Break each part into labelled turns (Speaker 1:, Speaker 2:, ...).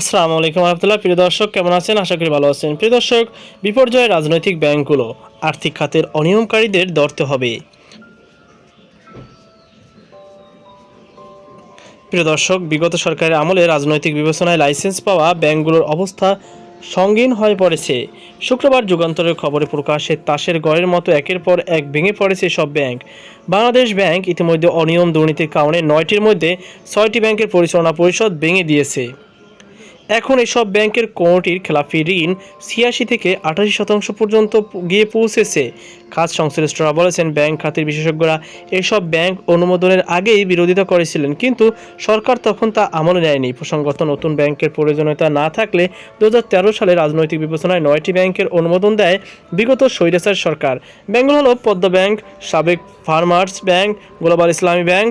Speaker 1: আসসালামু আলাইকুম রহমতুল্লাহ। প্রিয় দর্শক, কেমন আছেন? আশা করি ভালো আছেন। প্রিয় দর্শক, বিপর্যয়ে রাজনৈতিক ব্যাংকগুলো আর্থিক খাতের অনিয়মকারীদের ধরতে হবে। প্রিয় দর্শক, বিগত সরকারের আমলে রাজনৈতিক বিবেচনায় লাইসেন্স পাওয়া ব্যাংকগুলোর অবস্থা সঙ্গীন হয়ে পড়েছে। শুক্রবার যুগান্তরের খবরে প্রকাশে তাসের গড়ের মতো একের পর এক ভেঙে পড়েছে সব ব্যাংক। বাংলাদেশ ব্যাংক ইতিমধ্যে অনিয়ম দুর্নীতির কারণে নয়টির মধ্যে ছয়টি ব্যাংকের পরিচালনা পরিষদ ভেঙে দিয়েছে। এখন এসব ব্যাংকের কোনোটির খেলাফি ঋণ ছিয়াশি থেকে আঠাশি শতাংশ পর্যন্ত গিয়ে পৌঁছেছে। খাত সংশ্লিষ্টরা বলেছেন, ব্যাংক খাতের বিশেষজ্ঞরা এসব ব্যাংক অনুমোদনের আগেই বিরোধিতা করেছিলেন, কিন্তু সরকার তখন তা আমলে নেয়নি। প্রসঙ্গত, নতুন ব্যাংকের প্রয়োজনীয়তা না থাকলে দু হাজার তেরো সালে রাজনৈতিক বিবেচনায় নয়টি ব্যাংকের অনুমোদন দেয় বিগত স্বৈরাচার সরকার। ব্যাংকগুলো হল পদ্মা ব্যাংক, সাবেক farmers bank, global Islami bank,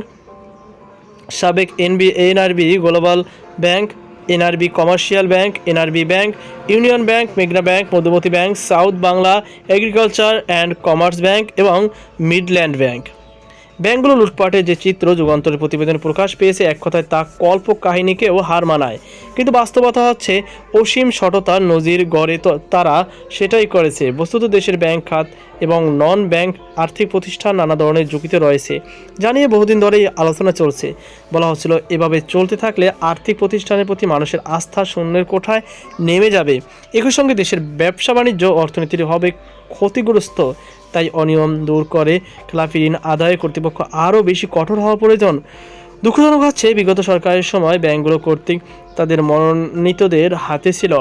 Speaker 1: সাবেক NB, NRB, global bank NRB commercial bank, NRB bank, union bank, মেঘনা ব্যাংক, মধ্যবর্তী bank, south Bangla, agriculture and commerce bank এবং মিডল্যান্ড ব্যাংক। ব্যাংকগুলো লুটপাটের যে চিত্র যুগান্তরের প্রতিবেদন প্রকাশ পেয়েছে, এক কথায় তা কল্প কাহিনীকেও হার মানায়। কিন্তু বাস্তবতা হচ্ছে, অসীম সততার নজির গড়ে তো তারা সেটাই করেছে। বস্তুত দেশের ব্যাংক খাত এবং নন ব্যাংক আর্থিক প্রতিষ্ঠান নানা ধরনের ঝুঁকিতে রয়েছে। জানিয়ে বহুদিন ধরেই আলোচনা চলছে। বলা হচ্ছিল, এভাবে চলতে থাকলে আর্থিক প্রতিষ্ঠানের প্রতি মানুষের আস্থা শূন্যের কোঠায় নেমে যাবে। একই সঙ্গে দেশের ব্যবসা বাণিজ্য অর্থনীতির হবে ক্ষতিগ্রস্ত তাই অনিয়ম দূর করে খেলাফি ঋণ আদায় কর্তৃপক্ষ আরও বেশি কঠোর হওয়া প্রয়োজন। দুঃখজনক হচ্ছে, বিগত সরকারের সময় ব্যাংকগুলো কর্তৃক তাদের মনোনীতদের হাতে ছিল।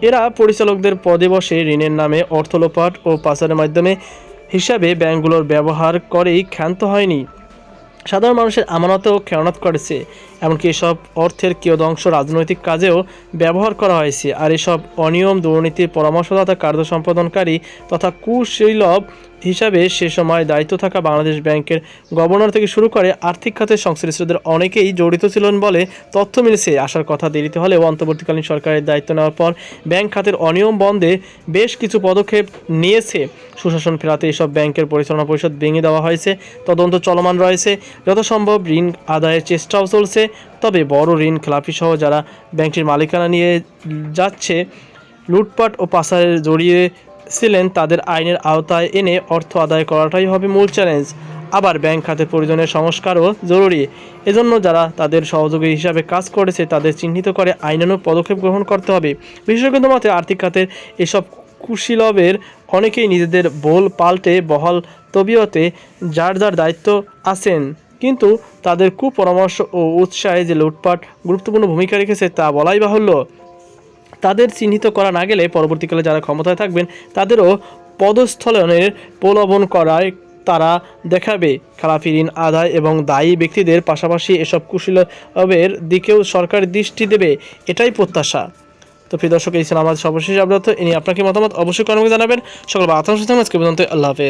Speaker 1: এরা পরিচালকদের পদে বসে ঋণের নামে অর্থলোপাট ও পাচারের মাধ্যমে হিসাবে ব্যাংকগুলোর ব্যবহার করেই ক্ষান্ত হয়নি। সাধারণ মানুষের আমানতেও খেয়ানত করেছে, এমনকি এসব অর্থের কিয়দংশ রাজনৈতিক কাজেও ব্যবহার করা হয়েছে, আর এসব অনিয়ম দুর্নীতির পরামর্শদাতা কার্য সম্পাদনকারী তথা কুশীলভ হিসাবে সে সময় দায়িত্ব থাকা বাংলাদেশ ব্যাংকের গভর্নর থেকে শুরু করে আর্থিক খাতের সংশ্লিষ্টদের অনেকেই জড়িত ছিলেন বলে তথ্য মিলেছে। আসার কথা দেরিতে হলেও অন্তর্বর্তীকালীন সরকারের দায়িত্ব নেওয়ার পর ব্যাংক খাতের অনিয়ম বন্ধে বেশ কিছু পদক্ষেপ নিয়েছে। সুশাসন ফেরাতে এসব ব্যাংকের পরিচালনা পরিষদ ভেঙে দেওয়া হয়েছে। তদন্ত চলমান রয়েছে। যথাসম্ভব ঋণ আদায়ের চেষ্টাও চলছে। তবে বড় ঋণ খেলাপি সহ যারা ব্যাংকটির মালিকানা নিয়ে যাচ্ছে, লুটপাট ও পাচারে জড়িয়ে ছিলেন তাদের আইনের আওতায় এনে অর্থ আদায় করাটাই হবে মূল চ্যালেঞ্জ আবার ব্যাংক খাতের প্রয়োজনের সংস্কারও জরুরি। এজন্য যারা তাদের সহযোগী হিসাবে কাজ করেছে, তাদের চিহ্নিত করে আইনানুগ পদক্ষেপ গ্রহণ করতে হবে। বিশেষজ্ঞদের মতে, আর্থিক খাতের এসব কুশীলবের অনেকেই নিজেদের বোল পাল্টে বহাল তবিয়তে যার যার দায়িত্ব আছেন। কিন্তু তাদের কুপরামর্শ ও উৎসাহে যে লুটপাট গুরুত্বপূর্ণ ভূমিকা রেখেছে তা বলাই বাহুল্য। তাদের চিহ্নিত করা না গেলে পরবর্তীকালে যারা ক্ষমতায় থাকবেন, তাদেরও পদস্থলনের প্রলোভন করায় তারা দেখাবে। খেলাফি ঋণ আদায় এবং দায়ী ব্যক্তিদের পাশাপাশি এসব কুশীলবের দিকেও সরকার দৃষ্টি দেবে, এটাই প্রত্যাশা। তো প্রিয় দর্শক, এই ছিল আমাদের সর্বশেষ আপডেট এ নিয়ে আপনাকে মতামত? অবশ্যই কর্মকে জানাবেন। সকল বাতাংশ আজকে পর্যন্ত আল্লাহ হাফেজ।